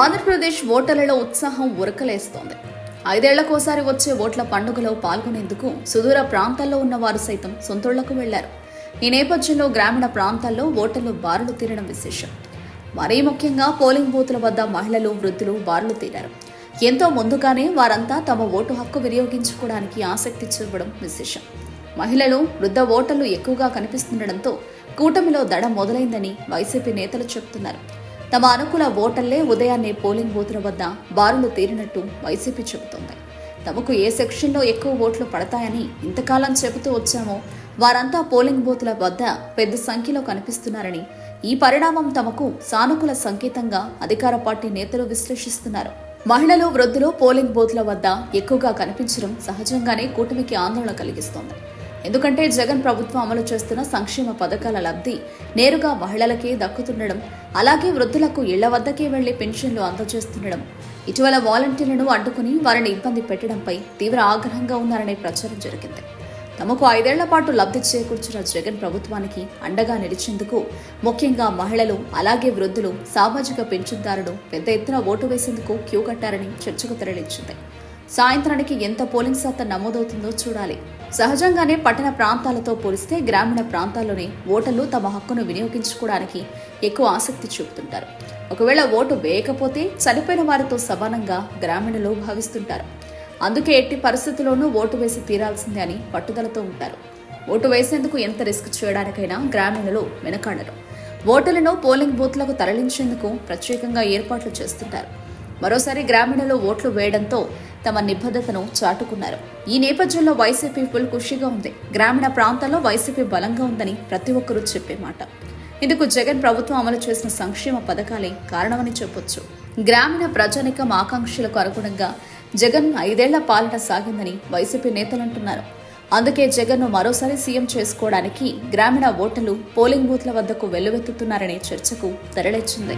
ఆంధ్రప్రదేశ్ ఓటర్లలో ఉత్సాహం ఉరకలేస్తోంది. ఐదేళ్ళకోసారి వచ్చే ఓట్ల పండుగలో పాల్గొనేందుకు సుదూర ప్రాంతాల్లో ఉన్న వారు సైతం సొంతళ్ళకు వెళ్ళారు. ఈ నేపథ్యంలో గ్రామీణ ప్రాంతాల్లో ఓటర్లు బారులు తీరడం విశేషం. మరీ ముఖ్యంగా పోలింగ్ బూతుల వద్ద మహిళలు వృద్ధులు బారులు తీరారు. ఎంతో ముందుగానే వారంతా తమ ఓటు హక్కు వినియోగించుకోవడానికి ఆసక్తి చూపడం విశేషం. మహిళలు వృద్ధ ఓటర్లు ఎక్కువగా కనిపిస్తుండడంతో కూటమిలో దడ మొదలైందని వైసీపీ నేతలు చెబుతున్నారు తమ అనుకూల ఓటర్లే ఉదయాన్నే పోలింగ్ బూతుల వద్ద బారులు తీరినట్టు వైసీపీ చెబుతోంది. తమకు ఏ సెక్షన్లో ఎక్కువ ఓట్లు పడతాయని ఇంతకాలం చెబుతూ వచ్చామో వారంతా పోలింగ్ బూతుల వద్ద పెద్ద సంఖ్యలో కనిపిస్తున్నారని ఈ పరిణామం తమకు సానుకూల సంకేతంగా అధికార పార్టీ నేతలు విశ్లేషిస్తున్నారు. మహిళలు వృద్ధులు పోలింగ్ బూత్ల వద్ద ఎక్కువగా కనిపించడం సహజంగానే కూటమికి ఆందోళన కలిగిస్తోంది. ఎందుకంటే జగన్ ప్రభుత్వం అమలు చేస్తున్న సంక్షేమ పథకాల లబ్ధి నేరుగా మహిళలకే దక్కుతుండడం అలాగే వృద్ధులకు ఇళ్ళ వద్దకే వెళ్ళి పెన్షన్లు అందజేస్తుండడం ఇటీవల వాలంటీర్లను అడ్డుకుని వారిని ఇబ్బంది పెట్టడంపై తీవ్ర ఆగ్రహంగా ఉన్నారనే ప్రచారం జరిగింది. తమకు ఐదేళ్ళ పాటు లబ్ధి చేకూర్చిన జగన్ ప్రభుత్వానికి అండగా నిలిచేందుకు ముఖ్యంగా మహిళలు అలాగే వృద్ధులు సామాజిక పెన్షన్దారులు పెద్ద ఎత్తున ఓటు వేసేందుకు క్యూ కట్టారని చర్చకు తెరలించింది. సాయంత్రానికి ఎంత పోలింగ్ శాతం నమోదవుతుందో చూడాలి. సహజంగానే పట్టణ ప్రాంతాలతో పోలిస్తే గ్రామీణ ప్రాంతాల్లోనే ఓటర్లు తమ హక్కును వినియోగించుకోవడానికి ఎక్కువ ఆసక్తి చూపుతుంటారు. ఒకవేళ ఓటు వేయకపోతే చనిపోయిన వారితో సమానంగా గ్రామీణులు భావిస్తుంటారు. అందుకే ఎట్టి పరిస్థితుల్లోనూ ఓటు వేసి తీరాల్సిందే అని పట్టుదలతో ఉంటారు. ఓటు వేసేందుకు ఎంత రిస్క్ చేయడానికైనా గ్రామీణులు వెనకాడరు. ఓటర్లను పోలింగ్ బూత్లకు తరలించేందుకు ప్రత్యేకంగా ఏర్పాట్లు చేస్తుంటారు. మరోసారి గ్రామీణలో ఓట్లు వేయడంతో తమ నిబద్ధతను చాటుకున్నారు. ఈ నేపథ్యంలో వైసీపీ ఫుల్ ఖుషిగా ఉంది. గ్రామీణ ప్రాంతాల్లో వైసీపీ బలంగా ఉందని ప్రతి ఒక్కరూ చెప్పే మాట. ఇందుకు జగన్ ప్రభుత్వం అమలు చేసిన సంక్షేమ పథకాలే కారణమని చెప్పొచ్చు. గ్రామీణ ప్రజానికం ఆకాంక్షలకు అనుగుణంగా జగన్ ఐదేళ్ళ పాలన సాగిందని వైసీపీ నేతలు అంటున్నారు. అందుకే జగన్ను మరోసారి సీఎం చేసుకోవడానికి గ్రామీణ ఓటర్లు పోలింగ్ బూత్ల వద్దకు వెల్లువెత్తుతున్నారనే చర్చకు తెరలేచింది.